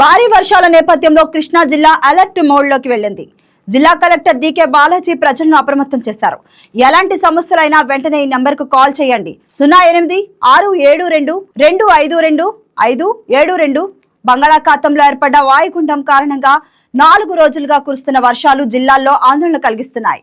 భారీ వర్షాల నేపథ్యంలో కృష్ణా జిల్లా అలర్ట్ మోడ్లోకి వెళ్ళింది. జిల్లా కలెక్టర్ డీకే బాలాజీ ప్రజలను అప్రమత్తం చేశారు. ఎలాంటి సమస్యలైనా వెంటనే ఈ నెంబర్కు కాల్ చేయండి. సున్నా ఎనిమిది ఆరు ఏడు రెండు రెండు ఐదు రెండు ఐదు ఏడు రెండు. బంగాళాఖాతంలో ఏర్పడ్డ వాయుగుండం కారణంగా నాలుగు రోజులుగా కురుస్తున్న వర్షాలు జిల్లాల్లో ఆందోళన కలిగిస్తున్నాయి.